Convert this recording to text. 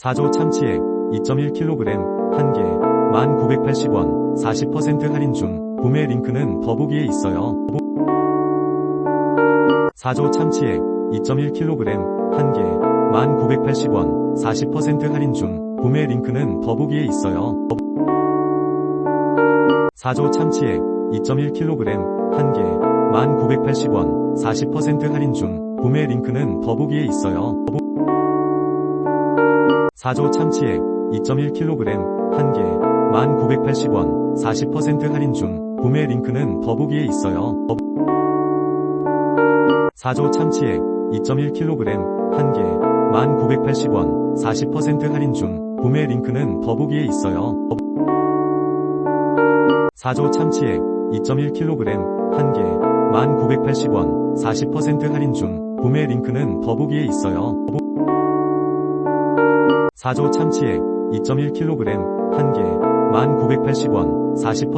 4조 참치액 2.1kg 1개 1,980원 40% 할인 중 구매 링크는 더보기에 있어요. 4조 참치액 2.1kg 1개 1,980원 40% 할인 중 구매 링크는 더보기에 있어요. 4조 참치액 2.1kg 1개 1,980원 40% 할인 중 구매 링크는 더보기에 있어요. 4조 참치액 2.1kg 1개 1,980원 40% 할인 중 구매 링크는 더보기에 있어요. 4조 참치액 2.1kg 1개 1,980원 40% 할인 중 구매 링크는 더보기에 있어요. 4조 참치액 2.1kg 1개 1,980원 40% 할인 중 구매 링크는 더보기에 있어요. 4조 참치액 2.1kg 1개 1,980원 40%